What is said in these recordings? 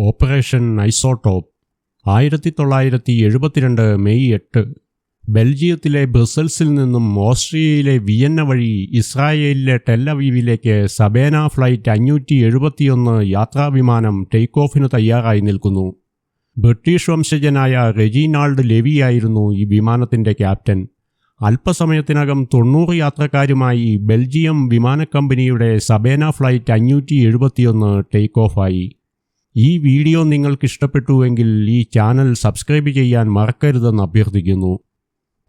Operation isotope ആയിരത്തി തൊള്ളായിരത്തി എഴുപത്തിരണ്ട് മെയ് എട്ട്. ബെൽജിയത്തിലെ ബ്രസൽസിൽ നിന്നും ഓസ്ട്രിയയിലെ വിയന്ന വഴി ഇസ്രായേലിലെ ടെല്ലവീവിലേക്ക് സബേന ഫ്ലൈറ്റ് അഞ്ഞൂറ്റി എഴുപത്തിയൊന്ന് യാത്രാവിമാനം ടേക്ക് ഓഫിന് തയ്യാറായി നിൽക്കുന്നു. ബ്രിട്ടീഷ് വംശജനായ റെജിനാൾഡ് ലെവിയായിരുന്നു ഈ വിമാനത്തിന്റെ ക്യാപ്റ്റൻ. അല്പസമയത്തിനകം തൊണ്ണൂറ് യാത്രക്കാരുമായി ബെൽജിയം വിമാനക്കമ്പനിയുടെ സബേന ഫ്ലൈറ്റ് അഞ്ഞൂറ്റി എഴുപത്തിയൊന്ന് ടേക്ക് ഓഫായി ഈ വീഡിയോ നിങ്ങൾക്ക് ഇഷ്ടപ്പെട്ടുവെങ്കിൽ ഈ ചാനൽ സബ്സ്ക്രൈബ് ചെയ്യാൻ മറക്കരുതെന്ന് അഭ്യർത്ഥിക്കുന്നു.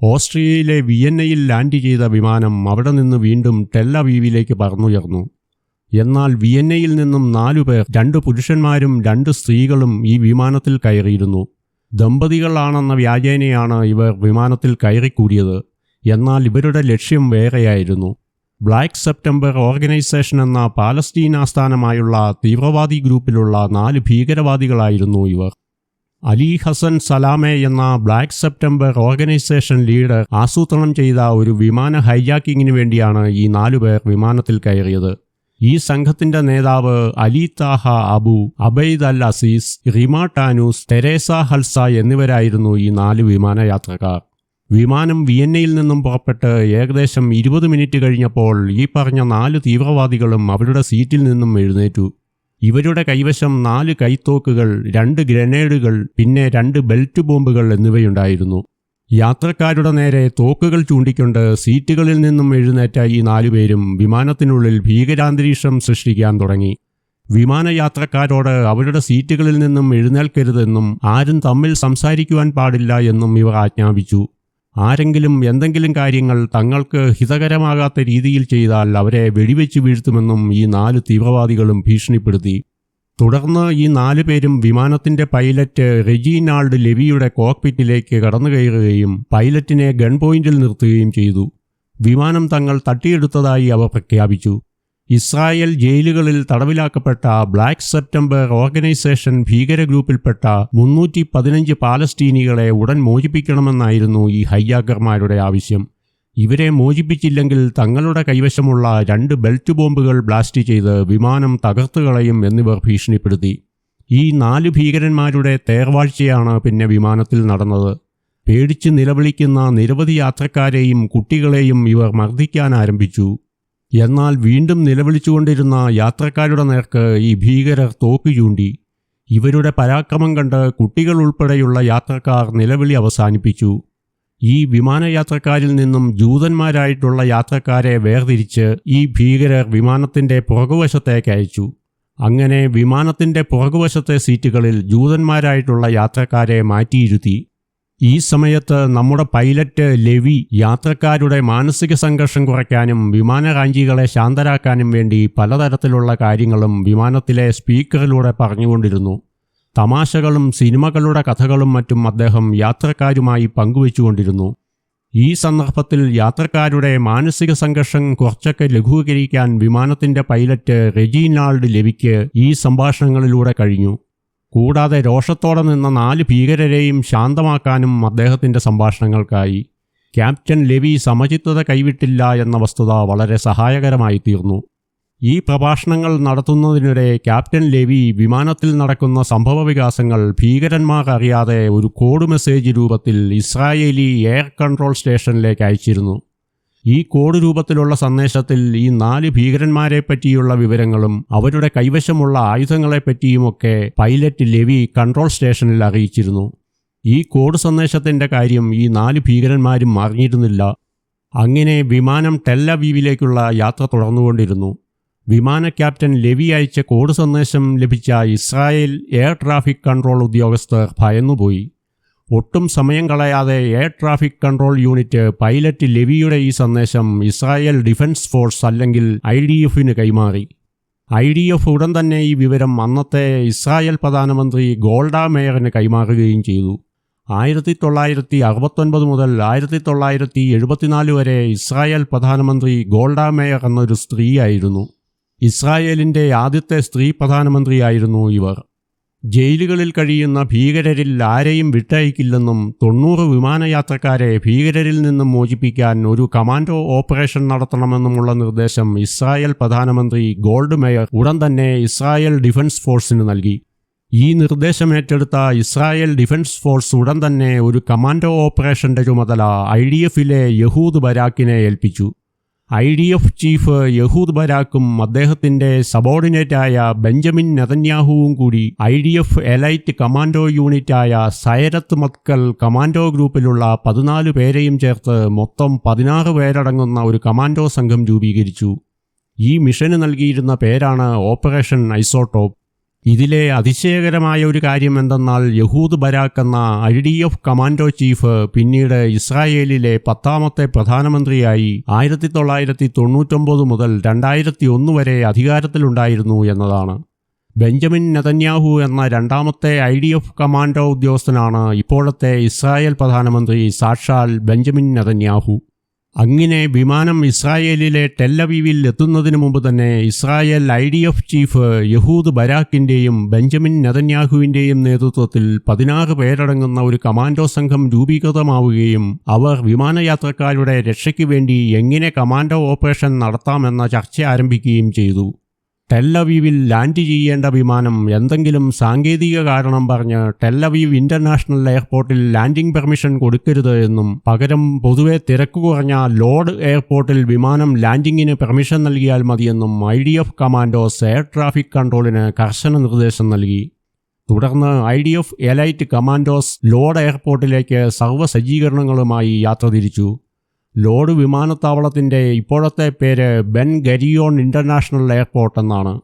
ഓസ്ട്രിയയിലെ വിയന്നയിൽ ലാൻഡ് ചെയ്ത വിമാനം അവിടെ നിന്ന് വീണ്ടും ടെല്ലവീവിലേക്ക് പറന്നുയർന്നു. എന്നാൽ വിയന്നയിൽ നിന്നും നാലു പേർ രണ്ട് പുരുഷന്മാരും രണ്ട് സ്ത്രീകളും ഈ വിമാനത്തിൽ കയറിയിരുന്നു. ദമ്പതികളാണെന്ന വ്യാജേനയാണ് ഇവർ വിമാനത്തിൽ കയറിക്കൂടിയത്. എന്നാൽ ഇവരുടെ ലക്ഷ്യം വേറെയായിരുന്നു. ബ്ലാക്ക് സെപ്റ്റംബർ ഓർഗനൈസേഷൻ എന്ന പാലസ്തീൻ ആസ്ഥാനമായുള്ള തീവ്രവാദി ഗ്രൂപ്പിലുള്ള നാല് ഭീകരവാദികളായിരുന്നു ഇവർ. അലി ഹസൻ സലാമെ എന്ന ബ്ലാക്ക് സെപ്റ്റംബർ ഓർഗനൈസേഷൻ ലീഡർ ആസൂത്രണം ചെയ്ത ഒരു വിമാന ഹൈജാക്കിങ്ങിന് വേണ്ടിയാണ് ഈ നാലുപേർ വിമാനത്തിൽ കയറിയത്. ഈ സംഘത്തിന്റെ നേതാവ് Ali Taha Abu Abaid al Aziz Rima Tanous Theresa Halsa എന്നിവരായിരുന്നു ഈ നാല് വിമാനയാത്രക്കാർ. വിമാനം വിയന്നയിൽ നിന്നും പുറപ്പെട്ട് ഏകദേശം ഇരുപത് മിനിറ്റ് കഴിഞ്ഞപ്പോൾ ഈ പറഞ്ഞ നാല് തീവ്രവാദികളും അവരുടെ സീറ്റിൽ നിന്നും എഴുന്നേറ്റു. ഇവരുടെ കൈവശം നാല് കൈത്തോക്കുകൾ രണ്ട് ഗ്രനേഡുകൾ പിന്നെ രണ്ട് ബെൽറ്റ് ബോംബുകൾ എന്നിവയുണ്ടായിരുന്നു. യാത്രക്കാരുടെ നേരെ തോക്കുകൾ ചൂണ്ടിക്കൊണ്ട് സീറ്റുകളിൽ നിന്നും എഴുന്നേറ്റ ഈ നാലുപേരും വിമാനത്തിനുള്ളിൽ ഭീകരാന്തരീക്ഷം സൃഷ്ടിക്കാൻ തുടങ്ങി. വിമാനയാത്രക്കാരോട് അവരുടെ സീറ്റുകളിൽ നിന്നും എഴുന്നേൽക്കരുതെന്നും ആരും തമ്മിൽ സംസാരിക്കുവാൻ പാടില്ല എന്നും ഇവർ ആജ്ഞാപിച്ചു. ആരെങ്കിലും എന്തെങ്കിലും കാര്യങ്ങൾ തങ്ങൾക്ക് ഹിതകരമാകാത്ത രീതിയിൽ ചെയ്താൽ അവരെ വെടിവെച്ച് വീഴ്ത്തുമെന്നും ഈ നാല് തീവ്രവാദികളും ഭീഷണിപ്പെടുത്തി. തുടർന്ന് ഈ നാലു പേരും വിമാനത്തിന്റെ പൈലറ്റ് റെജീനാൾഡ് ലെവിയുടെ കോക്പിറ്റിലേക്ക് കടന്നുകയറുകയും പൈലറ്റിനെ ഗൺ പോയിന്റിൽ നിർത്തുകയും ചെയ്തു. വിമാനം തങ്ങൾ തട്ടിയെടുത്തതായി അവർ പ്രഖ്യാപിച്ചു. ഇസ്രായേൽ ജയിലുകളിൽ തടവിലാക്കപ്പെട്ട ബ്ലാക്ക് സെപ്റ്റംബർ ഓർഗനൈസേഷൻ ഭീകര ഗ്രൂപ്പിൽപ്പെട്ട മുന്നൂറ്റി പതിനഞ്ച് പാലസ്തീനികളെ ഉടൻ മോചിപ്പിക്കണമെന്നായിരുന്നു ഈ ഹൈജാക്കർമാരുടെ ആവശ്യം. ഇവരെ മോചിപ്പിച്ചില്ലെങ്കിൽ തങ്ങളുടെ കൈവശമുള്ള രണ്ട് ബെൽറ്റ് ബോംബുകൾ ബ്ലാസ്റ്റ് ചെയ്ത് വിമാനം തകർത്തുകളയും എന്നിവർ ഭീഷണിപ്പെടുത്തി. ഈ നാല് ഭീകരന്മാരുടെ തേർവാഴ്ചയാണ് പിന്നെ വിമാനത്തിൽ നടന്നത്. പേടിച്ച് നിലവിളിക്കുന്ന നിരവധി യാത്രക്കാരെയും കുട്ടികളെയും ഇവർ മർദ്ദിക്കാൻ ആരംഭിച്ചു. എന്നാൽ വീണ്ടും നിലവിളിച്ചുകൊണ്ടിരുന്ന യാത്രക്കാരുടെ നേർക്ക് ഈ ഭീകരർ തോക്ക് ചൂണ്ടി. ഇവരുടെ പരാക്രമം കണ്ട് കുട്ടികൾ ഉൾപ്പെടെയുള്ള യാത്രക്കാർ നിലവിളി അവസാനിപ്പിച്ചു. ഈ വിമാനയാത്രക്കാരിൽ നിന്നും ജൂതന്മാരായിട്ടുള്ള യാത്രക്കാരെ വേർതിരിച്ച് ഈ ഭീകരർ വിമാനത്തിന്റെ പുറകുവശത്തേക്ക് അയച്ചു. അങ്ങനെ വിമാനത്തിന്റെ പുറകുവശത്തെ സീറ്റുകളിൽ ജൂതന്മാരായിട്ടുള്ള യാത്രക്കാരെ മാറ്റിയിരുത്തി. ഈ സമയത്ത് നമ്മുടെ പൈലറ്റ് ലെവി യാത്രക്കാരുടെ മാനസിക സംഘർഷം കുറയ്ക്കാനും വിമാനറാഞ്ചികളെ ശാന്തരാക്കാനും വേണ്ടി പലതരത്തിലുള്ള കാര്യങ്ങളും വിമാനത്തിലെ സ്പീക്കറിലൂടെ പറഞ്ഞുകൊണ്ടിരുന്നു. തമാശകളും സിനിമകളുടെ കഥകളും മറ്റും അദ്ദേഹം യാത്രക്കാരുമായി പങ്കുവച്ചുകൊണ്ടിരുന്നു. ഈ സന്ദർഭത്തിൽ യാത്രക്കാരുടെ മാനസിക സംഘർഷം കുറച്ചൊക്കെ ലഘൂകരിക്കാൻ വിമാനത്തിന്റെ പൈലറ്റ് റെജീനാൾഡ് ലെവിക്ക് ഈ സംഭാഷണങ്ങളിലൂടെ കഴിഞ്ഞു. കൂടാതെ രോഷത്തോടെ നിന്ന നാല് ഭീകരരെയും ശാന്തമാക്കാനും അദ്ദേഹത്തിന്റെ സംഭാഷണങ്ങൾക്കായി ക്യാപ്റ്റൻ ലെവി സമചിത്വത കൈവിട്ടില്ല എന്ന വസ്തുത വളരെ സഹായകരമായി തീർന്നു. ഈ പ്രഭാഷണങ്ങൾ നടത്തുന്നതിനിടെ ക്യാപ്റ്റൻ ലെവി വിമാനത്തിൽ നടക്കുന്ന സംഭവവികാസങ്ങൾ ഭീകരന്മാർ അറിയാതെ ഒരു കോഡ് മെസ്സേജ് രൂപത്തിൽ ഇസ്രായേലി എയർ കൺട്രോൾ സ്റ്റേഷനിലേക്ക് അയച്ചിരുന്നു. ഈ കോഡ് രൂപത്തിലുള്ള സന്ദേശത്തിൽ ഈ നാല് ഭീകരന്മാരെ പറ്റിയുള്ള വിവരങ്ങളും അവരുടെ കൈവശമുള്ള ആയുധങ്ങളെപ്പറ്റിയുമൊക്കെ പൈലറ്റ് ലെവി കൺട്രോൾ സ്റ്റേഷനിൽ അറിയിച്ചിരുന്നു. ഈ കോഡ് സന്ദേശത്തിന്റെ കാര്യം ഈ നാല് ഭീകരന്മാരും അറിഞ്ഞിരുന്നില്ല. അങ്ങനെ വിമാനം ടെല്ലവീവിലേക്കുള്ള യാത്ര തുടർന്നുകൊണ്ടിരുന്നു. വിമാന ക്യാപ്റ്റൻ ലെവി അയച്ച കോഡ് സന്ദേശം ലഭിച്ച ഇസ്രായേൽ എയർ ട്രാഫിക് കൺട്രോൾ ഉദ്യോഗസ്ഥർ ഭയന്നുപോയി. ഒട്ടും സമയം കളയാതെ air traffic control unit pilot ലെവിയുടെ ഈ സന്ദേശം ഇസ്രായേൽ ഡിഫൻസ് ഫോഴ്സ് അല്ലെങ്കിൽ ഐ ഡി എഫിന് കൈമാറി. ഐ ഡി എഫ് ഉടൻ തന്നെ ഈ വിവരം അന്നത്തെ ഇസ്രായേൽ പ്രധാനമന്ത്രി ഗോൾഡ മേയറിന് കൈമാറുകയും ചെയ്തു. ആയിരത്തി തൊള്ളായിരത്തി അറുപത്തൊൻപത് മുതൽ ആയിരത്തി തൊള്ളായിരത്തി എഴുപത്തിനാല് വരെ ഇസ്രായേൽ പ്രധാനമന്ത്രി ഗോൾഡ മേയർ എന്നൊരു സ്ത്രീയായിരുന്നു. ഇസ്രായേലിന്റെ ആദ്യത്തെ സ്ത്രീ പ്രധാനമന്ത്രിയായിരുന്നു ഇവർ. ജയിലുകളിൽ കഴിയുന്ന ഭീകരരിൽ ആരെയും വിട്ടയക്കില്ലെന്നും തൊണ്ണൂറ് വിമാനയാത്രക്കാരെ ഭീകരരിൽ നിന്നും മോചിപ്പിക്കാൻ ഒരു കമാൻഡോ ഓപ്പറേഷൻ നടത്തണമെന്നുമുള്ള നിർദ്ദേശം ഇസ്രായേൽ പ്രധാനമന്ത്രി ഗോൾഡ് മേയർ ഉടൻ തന്നെ ഇസ്രായേൽ ഡിഫൻസ് ഫോഴ്സിന് നൽകി. ഈ നിർദ്ദേശം ഏറ്റെടുത്ത ഇസ്രായേൽ ഡിഫൻസ് ഫോഴ്സ് ഉടൻ തന്നെ ഒരു കമാൻഡോ ഓപ്പറേഷന്റെ ചുമതല ഐ ഡി എഫിലെ യഹൂദ് ബരാക്കിനെ ഏൽപ്പിച്ചു. I D F chief Ehud ബരാക്കും അദ്ദേഹത്തിന്റെ സബോർഡിനേറ്റായ ബെഞ്ചമിൻ നെതന്യാഹുവും കൂടി I D F elite commando യൂണിറ്റായ Sayeret Matkal commando ഗ്രൂപ്പിലുള്ള പതിനാല് പേരെയും ചേർത്ത് മൊത്തം പതിനാറ് പേരടങ്ങുന്ന ഒരു കമാൻഡോ സംഘം രൂപീകരിച്ചു. ഈ മിഷന് നൽകിയിരുന്ന പേരാണ് ഓപ്പറേഷൻ ഐസോട്ടോപ്പ് ഇതിലെ അതിശയകരമായ ഒരു കാര്യം എന്തെന്നാൽ യഹൂദ് ബരാക്ക് എന്ന I D F commando chief പിന്നീട് ഇസ്രായേലിലെ പത്താമത്തെ പ്രധാനമന്ത്രിയായി ആയിരത്തി തൊള്ളായിരത്തി തൊണ്ണൂറ്റൊമ്പത് മുതൽ രണ്ടായിരത്തി ഒന്ന് വരെ അധികാരത്തിലുണ്ടായിരുന്നു എന്നതാണ്. ബെഞ്ചമിൻ നെതന്യാഹു എന്ന രണ്ടാമത്തെ ഐ ഡി എഫ് കമാൻഡോ ഉദ്യോഗസ്ഥനാണ് ഇപ്പോഴത്തെ ഇസ്രായേൽ പ്രധാനമന്ത്രി സാക്ഷാൽ ബെഞ്ചമിൻ നെതന്യാഹു. അങ്ങനെ വിമാനം ഇസ്രായേലിലെ ടെല്ലവീവിൽ എത്തുന്നതിന് മുമ്പ് തന്നെ Israel I D F chief Ehud ബരാക്കിന്റെയും Benjamin നെതന്യാഹുവിന്റെയും നേതൃത്വത്തിൽ പതിനാറ് പേരടങ്ങുന്ന ഒരു കമാൻഡോ സംഘം രൂപീകൃതമാവുകയും അവർ വിമാനയാത്രക്കാരുടെ രക്ഷയ്ക്ക് വേണ്ടി എങ്ങനെ കമാൻഡോ ഓപ്പറേഷൻ നടത്താമെന്ന ചർച്ച ആരംഭിക്കുകയും ചെയ്തു. ടെല്ലവീവിൽ ലാൻഡ് ചെയ്യേണ്ട വിമാനം എന്തെങ്കിലും സാങ്കേതിക കാരണം പറഞ്ഞ് ടെല്ലവീവ് ഇന്റർനാഷണൽ എയർപോർട്ടിൽ ലാൻഡിംഗ് പെർമിഷൻ കൊടുക്കരുത് എന്നും പകരം പൊതുവെ തിരക്ക് കുറഞ്ഞ ലോഡ് എയർപോർട്ടിൽ വിമാനം ലാൻഡിങ്ങിന് പെർമിഷൻ നൽകിയാൽ മതിയെന്നും I D F commandos air traffic കൺട്രോളിന് കർശന നിർദ്ദേശം നൽകി. തുടർന്ന് I D F elite commandos Lod എയർപോർട്ടിലേക്ക് സർവസജ്ജീകരണങ്ങളുമായി യാത്ര തിരിച്ചു. ലോഡ് വിമാനത്താവളത്തിന്റെ ഇപ്പോഴത്തെ പേര് ബെൻ ഗരിയോൺ ഇന്റർനാഷണൽ എയർപോർട്ട് എന്നാണ്.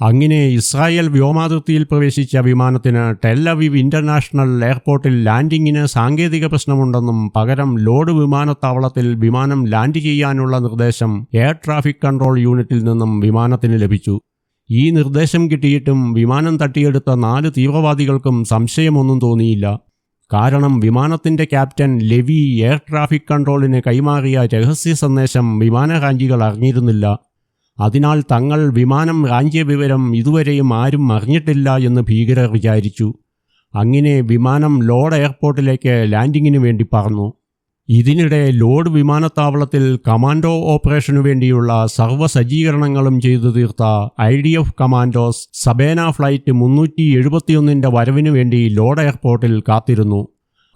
അങ്ങനെ ഇസ്രായേൽ വ്യോമാതിർത്തിയിൽ പ്രവേശിച്ച വിമാനത്തിന് ടെല്ലവീവ് ഇന്റർനാഷണൽ എയർപോർട്ടിൽ ലാൻഡിങ്ങിന് സാങ്കേതിക പ്രശ്നമുണ്ടെന്നും പകരം ലോഡ് വിമാനത്താവളത്തിൽ വിമാനം ലാൻഡ് ചെയ്യാനുള്ള നിർദ്ദേശം എയർ ട്രാഫിക് കൺട്രോൾ യൂണിറ്റിൽ നിന്നും വിമാനത്തിന് ലഭിച്ചു. ഈ നിർദ്ദേശം കിട്ടിയിട്ടും വിമാനം തട്ടിയെടുത്ത നാല് തീവ്രവാദികൾക്കും സംശയമൊന്നും തോന്നിയില്ല. കാരണം വിമാനത്തിന്റെ ക്യാപ്റ്റൻ ലെവി എയർ ട്രാഫിക് കൺട്രോളിന് കൈമാറിയ രഹസ്യ സന്ദേശം വിമാന റാഞ്ചികൾ അറിഞ്ഞിരുന്നില്ല. അതിനാൽ തങ്ങൾ വിമാനം റാഞ്ചിയ വിവരം ഇതുവരെയും ആരും അറിഞ്ഞിട്ടില്ല എന്ന് ഭീകരർ വിചാരിച്ചു. അങ്ങനെ വിമാനം ലോഡ് എയർപോർട്ടിലേക്ക് ലാൻഡിങ്ങിന് വേണ്ടി പറന്നു. ഇതിനിടെ ലോഡ് വിമാനത്താവളത്തിൽ കമാൻഡോ ഓപ്പറേഷനു വേണ്ടിയുള്ള സർവസജ്ജീകരണങ്ങളും ചെയ്തു തീർത്ത I D F commandos Sabena flight മുന്നൂറ്റി എഴുപത്തിയൊന്നിന്റെ വരവിനു വേണ്ടി ലോഡ് എയർപോർട്ടിൽ കാത്തിരുന്നു.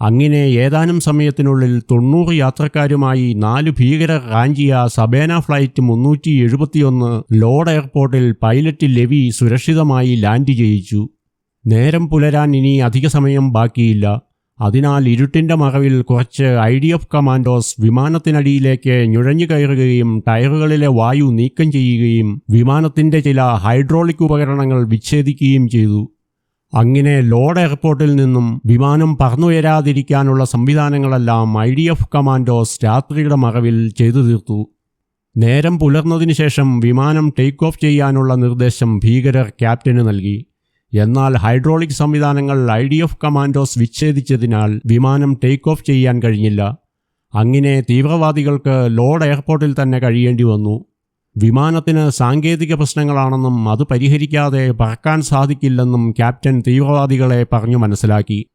അങ്ങനെ ഏതാനും സമയത്തിനുള്ളിൽ തൊണ്ണൂറ് യാത്രക്കാരുമായി നാല് ഭീകരർ റാഞ്ചിയ സബേന ഫ്ലൈറ്റ് മുന്നൂറ്റി എഴുപത്തിയൊന്ന് ലോഡ് എയർപോർട്ടിൽ പൈലറ്റ് ലെവി സുരക്ഷിതമായി ലാൻഡ് ചെയ്യിച്ചു. നേരം പുലരാൻ ഇനി അധിക സമയം ബാക്കിയില്ല. അതിനാൽ ഇരുട്ടിന്റെ മറവിൽ കുറച്ച് ഐ ഡി എഫ് കമാൻഡോസ് വിമാനത്തിനടിയിലേക്ക് ഞുഴഞ്ഞു കയറുകയും ടയറുകളിലെ വായു നീക്കം ചെയ്യുകയും വിമാനത്തിന്റെ ചില ഹൈഡ്രോളിക് ഉപകരണങ്ങൾ വിച്ഛേദിക്കുകയും ചെയ്തു. അങ്ങനെ ലോഡ് എയർപോർട്ടിൽ നിന്നും വിമാനം പറന്നുയരാതിരിക്കാനുള്ള സംവിധാനങ്ങളെല്ലാം ഐ ഡി എഫ് കമാൻഡോസ് രാത്രിയുടെ മറവിൽ ചെയ്തു തീർത്തു. നേരം പുലർന്നതിനു ശേഷം വിമാനം ടേക്ക് ഓഫ് ചെയ്യാനുള്ള നിർദ്ദേശം ഭീകരർ ക്യാപ്റ്റന് നൽകി. എന്നാൽ ഹൈഡ്രോളിക് സംവിധാനങ്ങൾ ഐ ഡി എഫ് കമാൻഡോസ് വിച്ഛേദിച്ചതിനാൽ വിമാനം ടേക്ക് ഓഫ് ചെയ്യാൻ കഴിഞ്ഞില്ല. അങ്ങനെ തീവ്രവാദികൾക്ക് ലോഡ് എയർപോർട്ടിൽ തന്നെ കഴിയേണ്ടി വന്നു. വിമാനത്തിന് സാങ്കേതിക പ്രശ്നങ്ങളാണെന്നും അത് പരിഹരിക്കാതെ പറക്കാൻ സാധിക്കില്ലെന്നും ക്യാപ്റ്റൻ തീവ്രവാദികളെ പറഞ്ഞു മനസ്സിലാക്കി.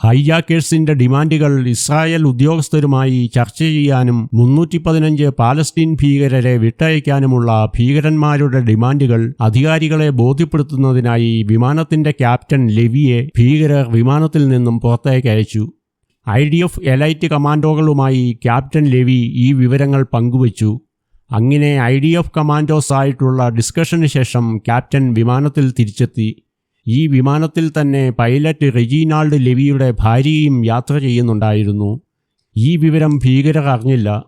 ഹൈജാക്കേഴ്സിന്റെ ഡിമാൻഡുകൾ ഇസ്രായേൽ ഉദ്യോഗസ്ഥരുമായി ചർച്ച ചെയ്യാനും മുന്നൂറ്റി പതിനഞ്ച് പാലസ്തീൻ ഭീകരരെ വിട്ടയക്കാനുമുള്ള ഭീകരന്മാരുടെ ഡിമാൻഡുകൾ അധികാരികളെ ബോധ്യപ്പെടുത്തുന്നതിനായി വിമാനത്തിന്റെ ക്യാപ്റ്റൻ ലെവിയെ ഭീകരർ വിമാനത്തിൽ നിന്നും പുറത്തേക്ക് അയച്ചു. ഐ ഡി എഫ് എലൈറ്റ് കമാൻഡോകളുമായി ക്യാപ്റ്റൻ ലെവി ഈ വിവരങ്ങൾ പങ്കുവച്ചു. അങ്ങനെ ഐ ഡി എഫ് കമാൻഡോസ് ആയിട്ടുള്ള ഡിസ്കഷന് ശേഷം ക്യാപ്റ്റൻ വിമാനത്തിൽ തിരിച്ചെത്തി. ഈ വിമാനത്തിൽ തന്നെ പൈലറ്റ് റെജീനാൾഡ് ലെവിയുടെ ഭാര്യയും യാത്ര ചെയ്യുന്നുണ്ടായിരുന്നു. ഈ വിവരം ഭീകരർ അറിഞ്ഞില്ല.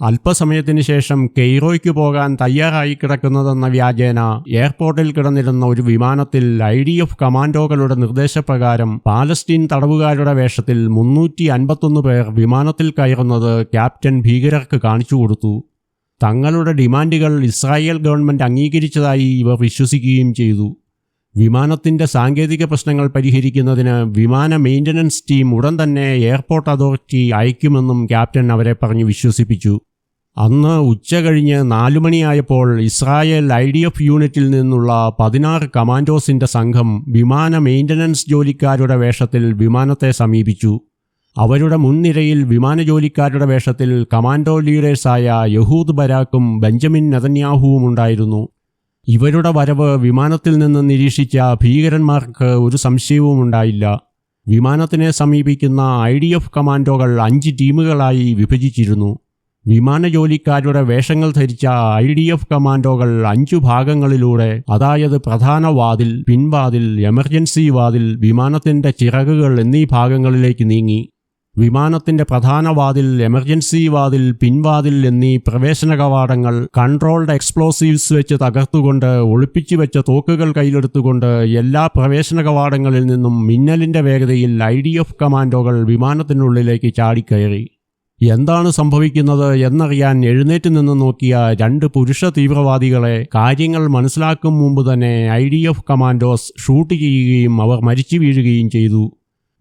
അല്പസമയത്തിന് ശേഷം കെയ്റോയ്ക്ക് പോകാൻ തയ്യാറായി കിടക്കുന്നതെന്ന വ്യാജേന എയർപോർട്ടിൽ കിടന്നിരുന്ന ഒരു വിമാനത്തിൽ ഐ ഡി എഫ് കമാൻഡോകളുടെ നിർദ്ദേശപ്രകാരം പാലസ്തീൻ തടവുകാരുടെ വേഷത്തിൽ മുന്നൂറ്റി അൻപത്തൊന്ന് പേർ വിമാനത്തിൽ കയറുന്നത് ക്യാപ്റ്റൻ ഭീകരർക്ക് കാണിച്ചു കൊടുത്തു. തങ്ങളുടെ ഡിമാൻഡുകൾ ഇസ്രായേൽ ഗവൺമെന്റ് അംഗീകരിച്ചതായി ഇവർ വിശ്വസിക്കുകയും ചെയ്തു. വിമാനത്തിന്റെ സാങ്കേതിക പ്രശ്നങ്ങൾ പരിഹരിക്കുന്നതിന് വിമാന മെയിന്റനൻസ് ടീം ഉടൻ തന്നെ എയർപോർട്ട് അതോറിറ്റി അയക്കുമെന്നും ക്യാപ്റ്റൻ അവരെ പറഞ്ഞു വിശ്വസിപ്പിച്ചു. അന്ന് ഉച്ച കഴിഞ്ഞ് നാലുമണിയായപ്പോൾ ഇസ്രായേൽ ഐ ഡി എഫ് യൂണിറ്റിൽ നിന്നുള്ള പതിനാറ് കമാൻഡോസിന്റെ സംഘം വിമാന മെയിന്റനൻസ് ജോലിക്കാരുടെ വേഷത്തിൽ വിമാനത്തെ സമീപിച്ചു. അവരുടെ മുൻനിരയിൽ വിമാന ജോലിക്കാരുടെ വേഷത്തിൽ കമാൻഡോ ലീഡേഴ്സായ യഹൂദ് ബരാക്കും ബെഞ്ചമിൻ നെതന്യാഹുവും ഉണ്ടായിരുന്നു. ഇവരുടെ വരവ് വിമാനത്തിൽ നിന്ന് നിരീക്ഷിച്ച ഭീകരന്മാർക്ക് ഒരു സംശയവും ഉണ്ടായില്ല. വിമാനത്തിനെ സമീപിക്കുന്ന ഐ ഡി എഫ് കമാൻഡോകൾ അഞ്ച് ടീമുകളായി വിഭജിച്ചിരുന്നു. വിമാന ജോലിക്കാരുടെ വേഷങ്ങൾ ധരിച്ച ഐ ഡി എഫ് കമാൻഡോകൾ അഞ്ചു ഭാഗങ്ങളിലൂടെ അതായത് പ്രധാന വാതിൽ പിൻവാതിൽ എമർജൻസി വാതിൽ വിമാനത്തിന്റെ ചിറകുകൾ എന്നീ ഭാഗങ്ങളിലേക്ക് നീങ്ങി. വിമാനത്തിന്റെ പ്രധാന വാതിൽ എമർജൻസി വാതിൽ പിൻവാതിൽ എന്നീ പ്രവേശന കവാടങ്ങൾ കൺട്രോൾഡ് എക്സ്പ്ലോസീവ്സ് വെച്ച് തകർത്തുകൊണ്ട് ഒളിപ്പിച്ചു വെച്ച തോക്കുകൾ കയ്യിലെടുത്തുകൊണ്ട് എല്ലാ പ്രവേശന കവാടങ്ങളിൽ നിന്നും മിന്നലിന്റെ വേഗതയിൽ ഐ ഡി എഫ് കമാൻഡോകൾ വിമാനത്തിനുള്ളിലേക്ക് ചാടിക്കയറി. എന്താണ് സംഭവിക്കുന്നത് എന്നറിയാൻ എഴുന്നേറ്റ് നിന്ന് നോക്കിയ രണ്ട് പുരുഷ തീവ്രവാദികളെ കാര്യങ്ങൾ മനസ്സിലാക്കും മുമ്പ് തന്നെ I D F commandos shoot ചെയ്യുകയും അവർ മരിച്ചു വീഴുകയും ചെയ്തു.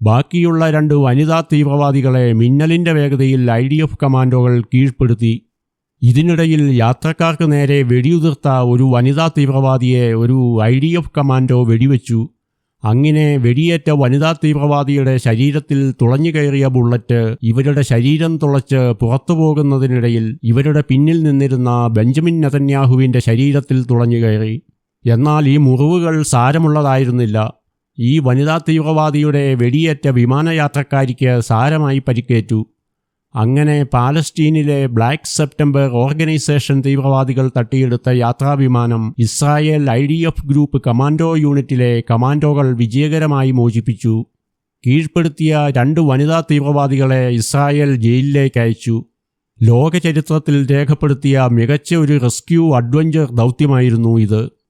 ബാക്കിയുള്ള രണ്ട് വനിതാ തീവ്രവാദികളെ മിന്നലിന്റെ വേഗതയിൽ ഐ ഡി എഫ് കമാൻഡോകൾ കീഴ്പ്പെടുത്തി. ഇതിനിടയിൽ യാത്രക്കാർക്ക് നേരെ വെടിയുതിർത്ത ഒരു വനിതാ തീവ്രവാദിയെ ഒരു ഐ ഡി എഫ് കമാൻഡോ വെടിവെച്ചു. അങ്ങനെ വെടിയേറ്റ വനിതാ തീവ്രവാദിയുടെ ശരീരത്തിൽ തുളഞ്ഞു കയറിയ ബുള്ളറ്റ് ഇവരുടെ ശരീരം തുളച്ച് പുറത്തു പോകുന്നതിനിടയിൽ ഇവരുടെ പിന്നിൽ നിന്നിരുന്ന ബെഞ്ചമിൻ നെതന്യാഹുവിന്റെ ശരീരത്തിൽ തുളഞ്ഞു കയറി. എന്നാൽ ഈ മുറിവുകൾ സാരമുള്ളതായിരുന്നില്ല. ഈ വനിതാ തീവ്രവാദിയുടെ വെടിയേറ്റ വിമാനയാത്രക്കാരിക്ക് സാരമായി പരിക്കേറ്റു. അങ്ങനെ പാലസ്റ്റീനിലെ ബ്ലാക്ക് സെപ്റ്റംബർ ഓർഗനൈസേഷൻ തീവ്രവാദികൾ തട്ടിയെടുത്ത യാത്രാവിമാനം Israel I D F group commando യൂണിറ്റിലെ കമാൻഡോകൾ വിജയകരമായി മോചിപ്പിച്ചു. കീഴ്പ്പെടുത്തിയ രണ്ട് വനിതാ തീവ്രവാദികളെ ഇസ്രായേൽ ജയിലിലേക്ക് അയച്ചു. ലോകചരിത്രത്തിൽ രേഖപ്പെടുത്തിയ മികച്ച ഒരു റെസ്ക്യൂ അഡ്വഞ്ചർ ദൗത്യമായിരുന്നു ഇത്.